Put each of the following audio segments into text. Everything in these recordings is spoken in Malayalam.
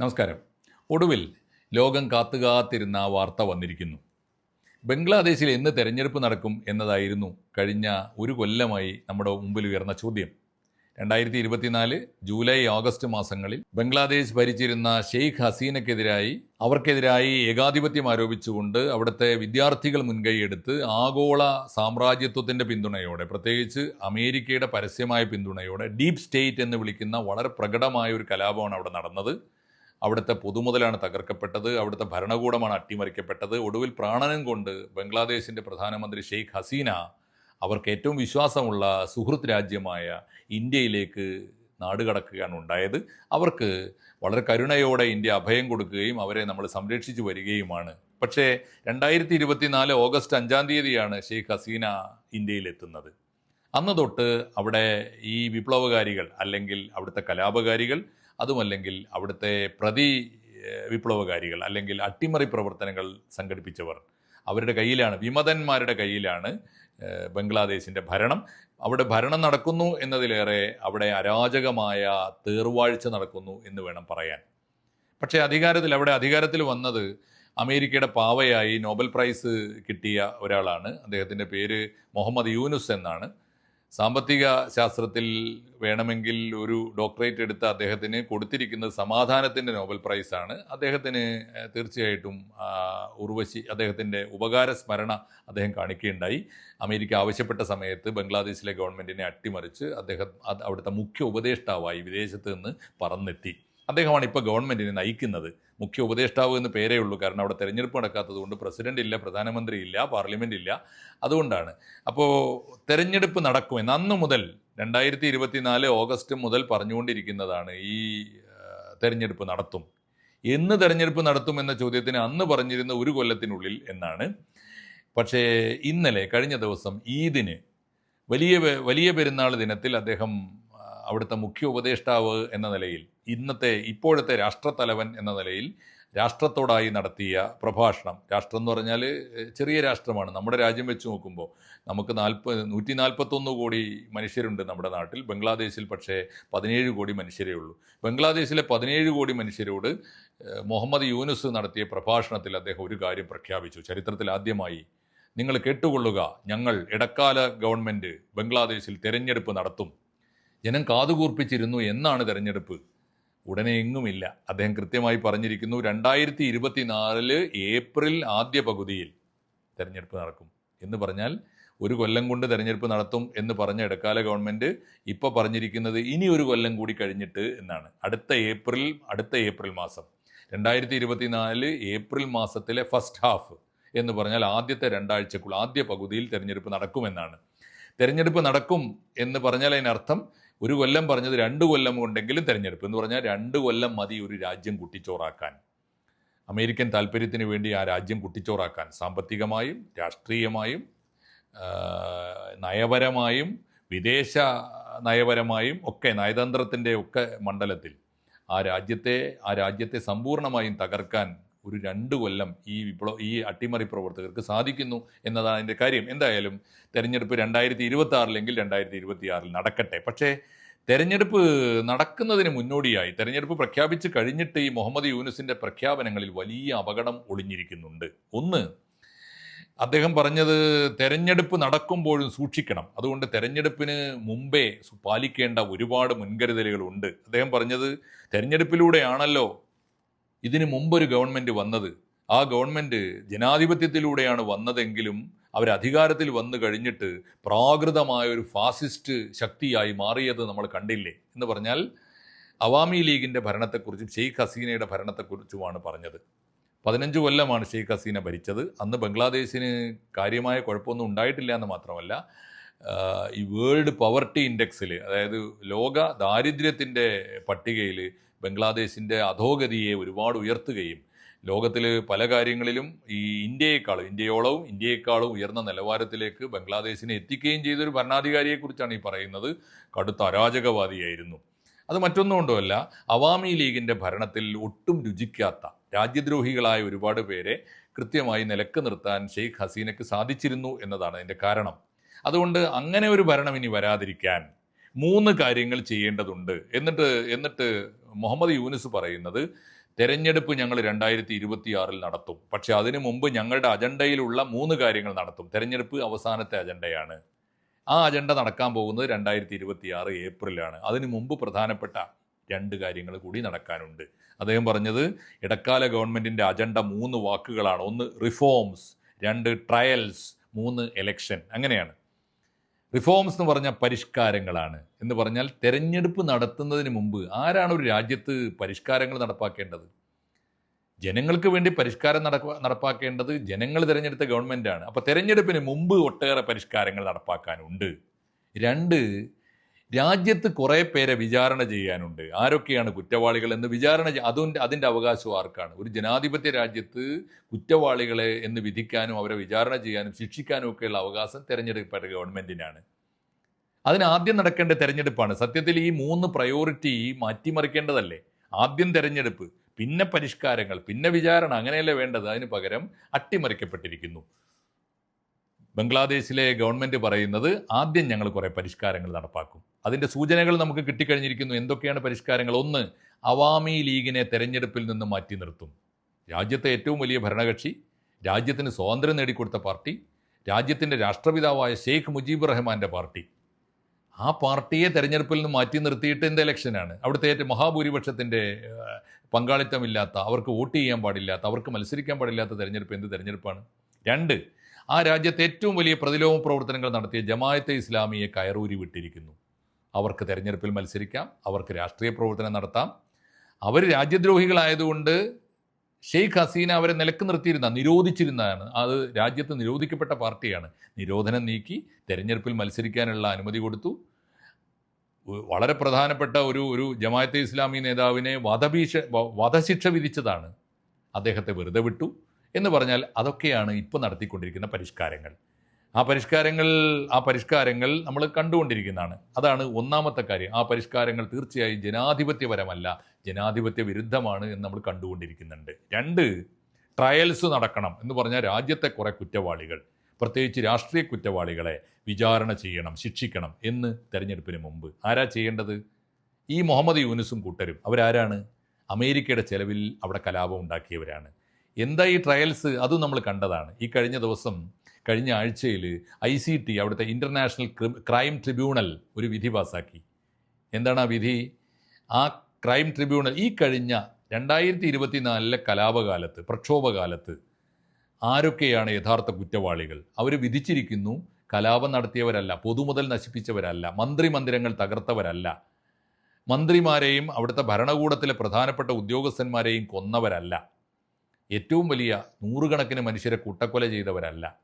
നമസ്കാരം. ഒടുവിൽ ലോകം കാത്തുകാത്തിരുന്ന വാർത്ത വന്നിരിക്കുന്നു. ബംഗ്ലാദേശിൽ എന്ന് തെരഞ്ഞെടുപ്പ് നടക്കും എന്നതായിരുന്നു കഴിഞ്ഞ ഒരു കൊല്ലമായി നമ്മുടെ മുമ്പിൽ ഉയർന്ന ചോദ്യം. രണ്ടായിരത്തി ഇരുപത്തിനാല് ജൂലൈ ഓഗസ്റ്റ് മാസങ്ങളിൽ ബംഗ്ലാദേശ് ഭരിച്ചിരുന്ന ഷെയ്ഖ് ഹസീനക്കെതിരായി അവർക്കെതിരായി ഏകാധിപത്യം ആരോപിച്ചുകൊണ്ട് അവിടുത്തെ വിദ്യാർത്ഥികൾ മുൻകൈയെടുത്ത് ആഗോള സാമ്രാജ്യത്വത്തിന്റെ പിന്തുണയോടെ പ്രത്യേകിച്ച് അമേരിക്കയുടെ പരസ്യമായ പിന്തുണയോടെ ഡീപ് സ്റ്റേറ്റ് എന്ന് വിളിക്കുന്ന വളരെ പ്രകടമായ ഒരു കലാപമാണ് അവിടെ നടന്നത്. അവിടുത്തെ പൊതുമുതലാണ് തകർക്കപ്പെട്ടത് അവിടുത്തെ ഭരണകൂടമാണ് അട്ടിമറിക്കപ്പെട്ടത്. ഒടുവിൽ പ്രാണനം കൊണ്ട് ബംഗ്ലാദേശിന്റെ പ്രധാനമന്ത്രി ഷെയ്ഖ് ഹസീന അവർക്ക് ഏറ്റവും വിശ്വാസമുള്ള സുഹൃത്ത് രാജ്യമായ ഇന്ത്യയിലേക്ക് നാടുകടക്കുകയാണ് ഉണ്ടായത്. അവർക്ക് വളരെ കരുണയോടെ ഇന്ത്യ അഭയം കൊടുക്കുകയും അവരെ നമ്മൾ സംരക്ഷിച്ചു വരികയുമാണ്. പക്ഷേ രണ്ടായിരത്തി ഇരുപത്തിനാല് ഓഗസ്റ്റ് അഞ്ചാം തീയതിയാണ് ഷെയ്ഖ് ഹസീന ഇന്ത്യയിലെത്തുന്നത്. അന്ന് തൊട്ട് അവിടെ ഈ വിപ്ലവകാരികൾ അല്ലെങ്കിൽ അവിടുത്തെ കലാപകാരികൾ അതുമല്ലെങ്കിൽ അവിടുത്തെ പ്രതി വിപ്ലവകാരികൾ അല്ലെങ്കിൽ അട്ടിമറി പ്രവർത്തനങ്ങൾ സംഘടിപ്പിച്ചവർ അവരുടെ കയ്യിലാണ് വിമതന്മാരുടെ കയ്യിലാണ് ബംഗ്ലാദേശിന്റെ ഭരണം. അവിടെ ഭരണം നടക്കുന്നു എന്നതിലേറെ അവിടെ അരാജകമായ തീർവാഴ്ച നടക്കുന്നു എന്ന് വേണം പറയാൻ. പക്ഷേ അധികാരത്തിൽ അവിടെ അധികാരത്തിൽ വന്നത് അമേരിക്കയുടെ പാവയായി നോബൽ പ്രൈസ് കിട്ടിയ ഒരാളാണ്. അദ്ദേഹത്തിന്റെ പേര് മുഹമ്മദ് യൂനുസ് എന്നാണ്. സാമ്പത്തിക ശാസ്ത്രത്തിൽ വേണമെങ്കിൽ ഒരു ഡോക്ടറേറ്റ് എടുത്ത അദ്ദേഹത്തിന് കൊടുത്തിരിക്കുന്നത് സമാധാനത്തിന്റെ നോബൽ പ്രൈസാണ്. അദ്ദേഹത്തിന് തീർച്ചയായിട്ടും ഉർവശി അദ്ദേഹത്തിന്റെ ഉപകാര സ്മരണ അദ്ദേഹം കാണിക്കുകയുണ്ടായി. അമേരിക്ക ആവശ്യപ്പെട്ട സമയത്ത് ബംഗ്ലാദേശിലെ ഗവൺമെന്റിനെ അട്ടിമറിച്ച് അദ്ദേഹം അവിടുത്തെ മുഖ്യ ഉപദേഷ്ടാവായി വിദേശത്ത് നിന്ന് പറന്നെത്തി. അദ്ദേഹമാണ് ഇപ്പോൾ ഗവൺമെന്റിനെ നയിക്കുന്നത്. മുഖ്യ ഉപദേഷ്ടാവ് എന്ന് പേരേ ഉള്ളൂ. കാരണം അവിടെ തെരഞ്ഞെടുപ്പ് നടക്കാത്തതുകൊണ്ട് പ്രസിഡന്റ് ഇല്ല പ്രധാനമന്ത്രി ഇല്ല പാർലമെന്റ് ഇല്ല. അതുകൊണ്ടാണ്. അപ്പോൾ തെരഞ്ഞെടുപ്പ് നടക്കുമെന്ന് അന്ന് മുതൽ രണ്ടായിരത്തി ഇരുപത്തിനാല് ഓഗസ്റ്റ് മുതൽ പറഞ്ഞുകൊണ്ടിരിക്കുന്നതാണ് ഈ തെരഞ്ഞെടുപ്പ് നടത്തും. എന്ന് തെരഞ്ഞെടുപ്പ് നടത്തും എന്ന ചോദ്യത്തിന് അന്ന് പറഞ്ഞിരുന്ന ഒരു കൊല്ലത്തിനുള്ളിൽ എന്നാണ്. പക്ഷേ ഇന്നലെ കഴിഞ്ഞ ദിവസം ഈദിന് വലിയ വലിയ പെരുന്നാൾ ദിനത്തിൽ അദ്ദേഹം അവിടുത്തെ മുഖ്യ ഉപദേഷ്ടാവ് എന്ന നിലയിൽ ഇന്നത്തെ ഇപ്പോഴത്തെ രാഷ്ട്രത്തലവൻ എന്ന നിലയിൽ രാഷ്ട്രത്തോടായി നടത്തിയ പ്രഭാഷണം. രാഷ്ട്രം എന്ന് പറഞ്ഞാൽ ചെറിയ രാഷ്ട്രമാണ്. നമ്മുടെ രാജ്യം വെച്ച് നോക്കുമ്പോൾ നമുക്ക് നാൽപ്പത് നൂറ്റി നാൽപ്പത്തൊന്ന് കോടി മനുഷ്യരുണ്ട് നമ്മുടെ നാട്ടിൽ. ബംഗ്ലാദേശിൽ പക്ഷേ പതിനേഴ് കോടി മനുഷ്യരേ ഉള്ളൂ. ബംഗ്ലാദേശിലെ പതിനേഴ് കോടി മനുഷ്യരോട് മുഹമ്മദ് യൂനുസ് നടത്തിയ പ്രഭാഷണത്തിൽ അദ്ദേഹം ഒരു കാര്യം പ്രഖ്യാപിച്ചു. ചരിത്രത്തിൽ ആദ്യമായി നിങ്ങൾ കേട്ടുകൊള്ളുക ഞങ്ങൾ ഇടക്കാല ഗവൺമെന്റ് ബംഗ്ലാദേശിൽ തിരഞ്ഞെടുപ്പ് നടത്തും. ജനം കാതുകൂർപ്പിച്ചിരുന്നു എന്നാണ് തെരഞ്ഞെടുപ്പ്. ഉടനെ എങ്ങുമില്ല. അദ്ദേഹം കൃത്യമായി പറഞ്ഞിരിക്കുന്നു രണ്ടായിരത്തി ഇരുപത്തിനാലിൽ ഏപ്രിൽ ആദ്യ പകുതിയിൽ തെരഞ്ഞെടുപ്പ് നടക്കും എന്ന് പറഞ്ഞാൽ ഒരു കൊല്ലം കൊണ്ട് തെരഞ്ഞെടുപ്പ് നടത്തും എന്ന് പറഞ്ഞ ഇടക്കാല ഗവൺമെന്റ് ഇപ്പോൾ പറഞ്ഞിരിക്കുന്നത് ഇനി ഒരു കൊല്ലം കൂടി കഴിഞ്ഞിട്ട് എന്നാണ്. അടുത്ത ഏപ്രിൽ അടുത്ത ഏപ്രിൽ മാസം. രണ്ടായിരത്തി ഇരുപത്തിനാല് ഏപ്രിൽ മാസത്തിലെ ഫസ്റ്റ് ഹാഫ് എന്ന് പറഞ്ഞാൽ ആദ്യത്തെ രണ്ടാഴ്ചക്കുള്ള ആദ്യ പകുതിയിൽ തെരഞ്ഞെടുപ്പ് നടക്കുമെന്നാണ്. തെരഞ്ഞെടുപ്പ് നടക്കും എന്ന് പറഞ്ഞാൽ അതിനർത്ഥം ഒരു കൊല്ലം പറഞ്ഞത് രണ്ട് കൊല്ലം കൊണ്ടെങ്കിലും തിരഞ്ഞെടുപ്പ്. എന്ന് പറഞ്ഞാൽ രണ്ട് കൊല്ലം മതി ഒരു രാജ്യം കുട്ടിച്ചോറാക്കാൻ. അമേരിക്കൻ താല്പര്യത്തിന് വേണ്ടി ആ രാജ്യം കുട്ടിച്ചോറാക്കാൻ. സാമ്പത്തികമായും രാഷ്ട്രീയമായും നയപരമായും വിദേശ നയപരമായും ഒക്കെ നയതന്ത്രത്തിന്റെ ഒക്കെ മണ്ഡലത്തിൽ ആ രാജ്യത്തെ ആ രാജ്യത്തെ സമ്പൂർണമായും തകർക്കാൻ ഒരു രണ്ട് കൊല്ലം ഈ വിപ്ലവ ഈ അട്ടിമറി പ്രവർത്തകർക്ക് സാധിക്കുന്നു എന്നതാണ് അതിന്റെ കാര്യം. എന്തായാലും തെരഞ്ഞെടുപ്പ് രണ്ടായിരത്തി ഇരുപത്തി ആറിലെങ്കിൽ രണ്ടായിരത്തി ഇരുപത്തി ആറിൽ നടക്കട്ടെ. പക്ഷേ തെരഞ്ഞെടുപ്പ് നടക്കുന്നതിന് മുന്നോടിയായി തെരഞ്ഞെടുപ്പ് പ്രഖ്യാപിച്ച് കഴിഞ്ഞിട്ട് ഈ മുഹമ്മദ് യൂനുസിന്റെ പ്രഖ്യാപനങ്ങളിൽ വലിയ അപകടം ഒളിഞ്ഞിരിക്കുന്നുണ്ട്. ഒന്ന് അദ്ദേഹം പറഞ്ഞത് തെരഞ്ഞെടുപ്പ് നടക്കുമ്പോഴും സൂക്ഷിക്കണം. അതുകൊണ്ട് തെരഞ്ഞെടുപ്പിന് മുമ്പേ പാലിക്കേണ്ട ഒരുപാട് മുൻകരുതലുകളുണ്ട്. അദ്ദേഹം പറഞ്ഞത് തെരഞ്ഞെടുപ്പിലൂടെയാണല്ലോ ഇതിനു മുമ്പൊരു ഗവൺമെന്റ് വന്നത് ആ ഗവൺമെന്റ് ജനാധിപത്യത്തിലൂടെയാണ് വന്നതെങ്കിലും അവർ അധികാരത്തിൽ വന്നു കഴിഞ്ഞിട്ട് പ്രാകൃതമായ ഒരു ഫാസിസ്റ്റ് ശക്തിയായി മാറിയത് നമ്മൾ കണ്ടില്ലേ? എന്ന് പറഞ്ഞാൽ അവാമി ലീഗിന്റെ ഭരണത്തെക്കുറിച്ചും ഷെയ്ഖ് ഹസീനയുടെ ഭരണത്തെക്കുറിച്ചുമാണ് പറഞ്ഞത്. പതിനഞ്ച് കൊല്ലമാണ് ഷെയ്ഖ് ഹസീന ഭരിച്ചത്. അന്ന് ബംഗ്ലാദേശിന് കാര്യമായ കുഴപ്പമൊന്നും ഉണ്ടായിട്ടില്ല എന്ന് മാത്രമല്ല ഈ വേൾഡ് പവർട്ടി ഇൻഡെക്സിൽ അതായത് ലോക ദാരിദ്ര്യത്തിന്റെ പട്ടികയിൽ ബംഗ്ലാദേശിന്റെ അധോഗതിയെ ഒരുപാട് ഉയർത്തുകയും ലോകത്തിൽ പല കാര്യങ്ങളിലും ഈ ഇന്ത്യയെക്കാളും ഇന്ത്യയോളവും ഇന്ത്യയെക്കാളും ഉയർന്ന നിലവാരത്തിലേക്ക് ബംഗ്ലാദേശിനെ എത്തിക്കുകയും ചെയ്തൊരു ഭരണാധികാരിയെക്കുറിച്ചാണ് ഈ പറയുന്നത്. കടുത്ത അരാജകവാദിയായിരുന്നു. അത് മറ്റൊന്നും കൊണ്ടുമല്ല അവാമി ലീഗിന്റെ ഭരണത്തിൽ ഒട്ടും രുചിക്കാത്ത രാജ്യദ്രോഹികളായ ഒരുപാട് പേരെ കൃത്യമായി നിലയ്ക്ക് നിർത്താൻ ഷെയ്ഖ് ഹസീനയ്ക്ക് സാധിച്ചിരുന്നു എന്നതാണ് അതിന്റെ കാരണം. അതുകൊണ്ട് അങ്ങനെ ഒരു ഭരണം ഇനി വരാതിരിക്കാൻ മൂന്ന് കാര്യങ്ങൾ ചെയ്യേണ്ടതുണ്ട്. എന്നിട്ട് എന്നിട്ട് മുഹമ്മദ് യൂനിസ് പറയുന്നത് തെരഞ്ഞെടുപ്പ് ഞങ്ങൾ രണ്ടായിരത്തി ഇരുപത്തിയാറിൽ നടത്തും. പക്ഷെ അതിനു മുമ്പ് ഞങ്ങളുടെ അജണ്ടയിലുള്ള മൂന്ന് കാര്യങ്ങൾ നടത്തും. തെരഞ്ഞെടുപ്പ് അവസാനത്തെ അജണ്ടയാണ്. ആ അജണ്ട നടക്കാൻ പോകുന്നത് രണ്ടായിരത്തി ഇരുപത്തിയാറ് ഏപ്രിലാണ്. അതിനു മുമ്പ് പ്രധാനപ്പെട്ട രണ്ട് കാര്യങ്ങൾ കൂടി നടക്കാനുണ്ട്. അദ്ദേഹം പറഞ്ഞത് ഇടക്കാല ഗവൺമെന്റിന്റെ അജണ്ട മൂന്ന് വാക്കുകളാണ്. ഒന്ന് റിഫോംസ് രണ്ട് ട്രയൽസ് മൂന്ന് എലക്ഷൻ. അങ്ങനെയാണ്. റിഫോംസ് എന്ന് പറഞ്ഞാൽ പരിഷ്കാരങ്ങളാണ്. എന്ന് പറഞ്ഞാൽ തെരഞ്ഞെടുപ്പ് നടത്തുന്നതിന് മുമ്പ് ആരാണ് ഒരു രാജ്യത്ത് പരിഷ്കാരങ്ങൾ നടപ്പാക്കേണ്ടത്? ജനങ്ങൾക്ക് വേണ്ടി പരിഷ്കാരം നടക്ക നടപ്പാക്കേണ്ടത് ജനങ്ങൾ തിരഞ്ഞെടുത്ത ഗവൺമെന്റാണ് അപ്പോൾ തെരഞ്ഞെടുപ്പിന് മുമ്പ് ഒട്ടേറെ പരിഷ്കാരങ്ങൾ നടപ്പാക്കാനുണ്ട്. രണ്ട് രാജ്യത്ത് കുറേ പേരെ വിചാരണ ചെയ്യാനുണ്ട്. ആരൊക്കെയാണ് കുറ്റവാളികൾ എന്ന് വിചാരണ ചെയ്യ- അതിന്റെ അവകാശം ആർക്കാണ്? ഒരു ജനാധിപത്യ രാജ്യത്ത് കുറ്റവാളികളെ എന്ന് വിധിക്കാനും അവരെ വിചാരണ ചെയ്യാനും ശിക്ഷിക്കാനും ഒക്കെയുള്ള അവകാശം തെരഞ്ഞെടുക്കപ്പെട്ട ഗവൺമെന്റിനാണ് അതിന് ആദ്യം നടക്കേണ്ട തിരഞ്ഞെടുപ്പാണ്. സത്യത്തിൽ ഈ മൂന്ന് പ്രയോറിറ്റി മാറ്റിമറിക്കേണ്ടതല്ലേ? ആദ്യം തിരഞ്ഞെടുപ്പ് പിന്നെ പരിഷ്കാരങ്ങൾ പിന്നെ വിചാരണ അങ്ങനെയല്ലേ വേണ്ടത്? അതിന് പകരം അട്ടിമറിക്കപ്പെട്ടിരിക്കുന്നു. ബംഗ്ലാദേശിലെ ഗവൺമെന്റ് പറയുന്നത് ആദ്യം ഞങ്ങൾ കുറേ പരിഷ്കാരങ്ങൾ നടപ്പാക്കും. അതിന്റെ സൂചനകൾ നമുക്ക് കിട്ടിക്കഴിഞ്ഞിരിക്കുന്നു. എന്തൊക്കെയാണ് പരിഷ്കാരങ്ങൾ? ഒന്ന് അവാമി ലീഗിനെ തെരഞ്ഞെടുപ്പിൽ നിന്ന് മാറ്റി നിർത്തും. രാജ്യത്തെ ഏറ്റവും വലിയ ഭരണകക്ഷി രാജ്യത്തിന് സ്വാതന്ത്ര്യം നേടിക്കൊടുത്ത പാർട്ടി രാജ്യത്തിന്റെ രാഷ്ട്രപിതാവായ ഷെയ്ഖ് മുജീബ് റഹ്മാന്റെ പാർട്ടി. ആ പാർട്ടിയെ തെരഞ്ഞെടുപ്പിൽ നിന്ന് മാറ്റി നിർത്തിയിട്ട് എന്ത് ഇലക്ഷനാണ്? അവിടുത്തെ ഏറ്റവും മഹാഭൂരിപക്ഷത്തിന്റെ പങ്കാളിത്തമില്ലാത്ത അവർക്ക് വോട്ട് ചെയ്യാൻ പാടില്ലാത്ത അവർക്ക് മത്സരിക്കാൻ പാടില്ലാത്ത തെരഞ്ഞെടുപ്പ് എന്ത് തെരഞ്ഞെടുപ്പാണ്? രണ്ട് ആ രാജ്യത്തെ ഏറ്റവും വലിയ പ്രതിലോമ പ്രവർത്തനങ്ങൾ നടത്തിയ ജമായത്തെ ഇസ്ലാമിയെ കയറൂരി വിട്ടിരിക്കുന്നു. അവർക്ക് തെരഞ്ഞെടുപ്പിൽ മത്സരിക്കാം അവർക്ക് രാഷ്ട്രീയ പ്രവർത്തനം നടത്താം. അവർ രാജ്യദ്രോഹികളായതുകൊണ്ട് ഷെയ്ഖ് ഹസീന അവരെ നിലയ്ക്ക് നിർത്തിയിരുന്ന നിരോധിച്ചിരുന്നതാണ്. അത് രാജ്യത്ത് നിരോധിക്കപ്പെട്ട പാർട്ടിയാണ്. നിരോധനം നീക്കി തെരഞ്ഞെടുപ്പിൽ മത്സരിക്കാനുള്ള അനുമതി കൊടുത്തു. വളരെ പ്രധാനപ്പെട്ട ഒരു ഒരു ജമായത്തെ ഇസ്ലാമി നേതാവിനെ വധഭീഷ വധശിക്ഷ വിധിച്ചതാണ്. അദ്ദേഹത്തെ വെറുതെ വിട്ടു. എന്ന് പറഞ്ഞാൽ അതൊക്കെയാണ് ഇപ്പോൾ നടത്തിക്കൊണ്ടിരിക്കുന്ന പരിഷ്കാരങ്ങൾ. ആ പരിഷ്കാരങ്ങൾ ആ പരിഷ്കാരങ്ങൾ നമ്മൾ കണ്ടുകൊണ്ടിരിക്കുന്നതാണ്. അതാണ് ഒന്നാമത്തെ കാര്യം. ആ പരിഷ്കാരങ്ങൾ തീർച്ചയായും ജനാധിപത്യപരമല്ല ജനാധിപത്യ വിരുദ്ധമാണ് എന്ന് നമ്മൾ കണ്ടുകൊണ്ടിരിക്കുന്നുണ്ട്. രണ്ട് ട്രയൽസ് നടക്കണം എന്ന് പറഞ്ഞാൽ രാജ്യത്തെ കുറേ കുറ്റവാളികൾ പ്രത്യേകിച്ച് രാഷ്ട്രീയ കുറ്റവാളികളെ വിചാരണ ചെയ്യണം ശിക്ഷിക്കണം എന്ന് തെരഞ്ഞെടുപ്പിന് മുമ്പ്. ആരാ ചെയ്യേണ്ടത്? ഈ മുഹമ്മദ് യൂനിസും കൂട്ടരും. അവരാരാണ്? അമേരിക്കയുടെ ചെലവിൽ അവിടെ കലാപം ഉണ്ടാക്കിയവരാണ്. എന്താ ഈ ട്രയൽസ് അതും നമ്മൾ കണ്ടതാണ്. ഈ കഴിഞ്ഞ ദിവസം കഴിഞ്ഞ ആഴ്ചയിൽ ഐ സി ടി അവിടുത്തെ ഇന്റർനാഷണൽ ക്രൈം ട്രിബ്യൂണൽ ഒരു വിധി പാസാക്കി. എന്താണ് ആ വിധി? ആ ക്രൈം ട്രിബ്യൂണൽ ഈ കഴിഞ്ഞ രണ്ടായിരത്തി ഇരുപത്തിനാലിലെ കലാപകാലത്ത് പ്രക്ഷോഭകാലത്ത് ആരൊക്കെയാണ് യഥാർത്ഥ കുറ്റവാളികൾ? അവർ വിധിച്ചിരിക്കുന്നു കലാപം നടത്തിയവരല്ല പൊതുമുതൽ നശിപ്പിച്ചവരല്ല മന്ത്രി മന്ദിരങ്ങൾ തകർത്തവരല്ല. മന്ത്രിമാരെയും അവിടുത്തെ ഭരണകൂടത്തിലെ പ്രധാനപ്പെട്ട ഉദ്യോഗസ്ഥന്മാരെയും കൊന്നവരല്ല. ഏറ്റവും വലിയ നൂറുകണക്കിന് മനുഷ്യരെ കൂട്ടക്കൊല ചെയ്തവരല്ല.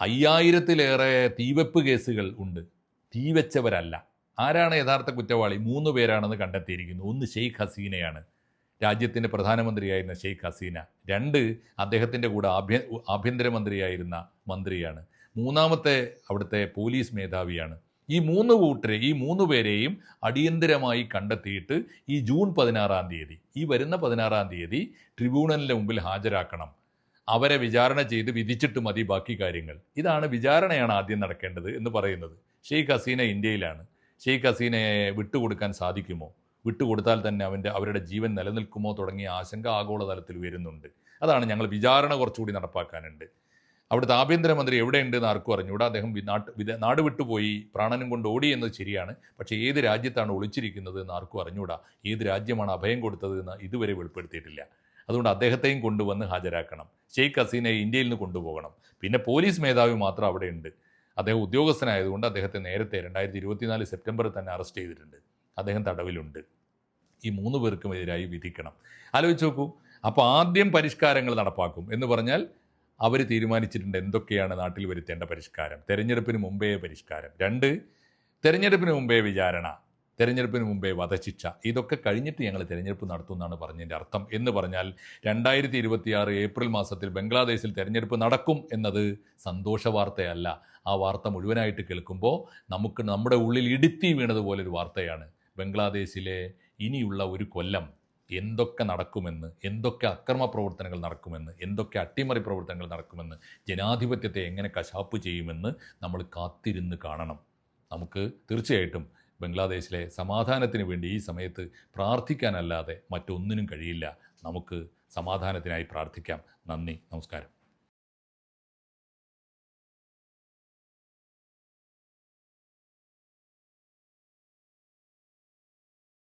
അയ്യായിരത്തിലേറെ തീവെപ്പ് കേസുകൾ ഉണ്ട്. തീവെച്ചവരല്ല. ആരാണ് യഥാർത്ഥ കുറ്റവാളി? മൂന്ന് പേരാണെന്ന് കണ്ടെത്തിയിരിക്കുന്നു. ഒന്ന് ഷെയ്ഖ് ഹസീനയാണ്. രാജ്യത്തിന്റെ പ്രധാനമന്ത്രിയായിരുന്ന ഷെയ്ഖ് ഹസീന. രണ്ട് അദ്ദേഹത്തിന്റെ കൂടെ ആഭ്യ ആഭ്യന്തരമന്ത്രിയായിരുന്ന മന്ത്രിയാണ്. മൂന്നാമത്തെ അവിടുത്തെ പോലീസ് മേധാവിയാണ്. ഈ മൂന്ന് കൂട്ടരെ ഈ മൂന്ന് പേരെയും അടിയന്തരമായി കണ്ടെത്തിയിട്ട് ഈ ജൂൺ പതിനാറാം തീയതി ഈ വരുന്ന പതിനാറാം തീയതി ട്രിബ്യൂണലിന്റെ മുമ്പിൽ ഹാജരാക്കണം. അവരെ വിചാരണ ചെയ്ത് വിധിച്ചിട്ട് മതി ബാക്കി കാര്യങ്ങൾ. ഇതാണ് വിചാരണയാണ് ആദ്യം നടക്കേണ്ടത് എന്ന് പറയുന്നത്. ഷെയ്ഖ് ഹസീന ഇന്ത്യയിലാണ്. ഷെയ്ഖ് ഹസീനയെ വിട്ടുകൊടുക്കാൻ സാധിക്കുമോ? വിട്ടുകൊടുത്താൽ തന്നെ അവന്റെ അവരുടെ ജീവൻ നിലനിൽക്കുമോ തുടങ്ങിയ ആശങ്ക ആഗോളതലത്തിൽ വരുന്നുണ്ട്. അതാണ് ഞങ്ങൾ വിചാരണ കുറച്ചുകൂടി നടപ്പാക്കാനുണ്ട്. അവിടുത്തെ ആഭ്യന്തരമന്ത്രി എവിടെയുണ്ട് എന്ന് ആർക്കും അറിഞ്ഞൂടാ അദ്ദേഹം നാട്ട് നാട് വിട്ടുപോയി പ്രാണനും കൊണ്ട് ഓടി എന്നത് ശരിയാണ്. പക്ഷേ ഏത് രാജ്യത്താണ് ഒളിച്ചിരിക്കുന്നത് എന്ന് ആർക്കും അറിഞ്ഞൂടാ ഏത് രാജ്യമാണ് അഭയം കൊടുത്തത് എന്ന് ഇതുവരെ വെളിപ്പെടുത്തിയിട്ടില്ല. അതുകൊണ്ട് അദ്ദേഹത്തെയും കൊണ്ടുവന്ന് ഹാജരാക്കണം. ഷെയ്ഖ് ഹസീനയെ ഇന്ത്യയിൽ നിന്ന് കൊണ്ടുപോകണം. പിന്നെ പോലീസ് മേധാവി മാത്രം അവിടെ ഉണ്ട് അദ്ദേഹം ഉദ്യോഗസ്ഥനായതുകൊണ്ട് അദ്ദേഹത്തെ നേരത്തെ രണ്ടായിരത്തി ഇരുപത്തിനാല് സെപ്റ്റംബറിൽ തന്നെ അറസ്റ്റ് ചെയ്തിട്ടുണ്ട്. അദ്ദേഹം തടവിലുണ്ട്. ഈ മൂന്ന് പേർക്കും എതിരായി വിധിക്കണം. ആലോചിച്ച് നോക്കൂ. അപ്പോൾ ആദ്യം പരിഷ്കാരങ്ങൾ നടപ്പാക്കും എന്ന് പറഞ്ഞാൽ അവർ തീരുമാനിച്ചിട്ടുണ്ട് എന്തൊക്കെയാണ് നാട്ടിൽ വരുത്തേണ്ട പരിഷ്കാരം. തെരഞ്ഞെടുപ്പിന് മുമ്പേ പരിഷ്കാരം. രണ്ട് തെരഞ്ഞെടുപ്പിന് മുമ്പേ വിചാരണ തെരഞ്ഞെടുപ്പിന് മുമ്പേ വധശിക്ഷ. ഇതൊക്കെ കഴിഞ്ഞിട്ട് ഞങ്ങൾ തെരഞ്ഞെടുപ്പ് നടത്തുമെന്നാണ് പറഞ്ഞതിന്റെ അർത്ഥം. എന്ന് പറഞ്ഞാൽ രണ്ടായിരത്തി ഇരുപത്തിയാറ് ഏപ്രിൽ മാസത്തിൽ ബംഗ്ലാദേശിൽ തെരഞ്ഞെടുപ്പ് നടക്കും എന്നത് സന്തോഷ വാർത്തയല്ല. ആ വാർത്ത മുഴുവനായിട്ട് കേൾക്കുമ്പോൾ നമുക്ക് നമ്മുടെ ഉള്ളിൽ ഇടുത്തി വീണതുപോലൊരു വാർത്തയാണ്. ബംഗ്ലാദേശിലെ ഇനിയുള്ള ഒരു കൊല്ലം എന്തൊക്കെ നടക്കുമെന്ന് എന്തൊക്കെ അക്രമ പ്രവർത്തനങ്ങൾ നടക്കുമെന്ന് എന്തൊക്കെ അട്ടിമറി പ്രവർത്തനങ്ങൾ നടക്കുമെന്ന് ജനാധിപത്യത്തെ എങ്ങനെ കശാപ്പ് ചെയ്യുമെന്ന് നമ്മൾ കാത്തിരുന്ന് കാണണം. നമുക്ക് തീർച്ചയായിട്ടും ബംഗ്ലാദേശിലെ സമാധാനത്തിന് വേണ്ടി ഈ സമയത്ത് പ്രാർത്ഥിക്കാനല്ലാതെ മറ്റൊന്നിനും കഴിയില്ല. നമുക്ക് സമാധാനത്തിനായി പ്രാർത്ഥിക്കാം. നന്ദി. നമസ്കാരം.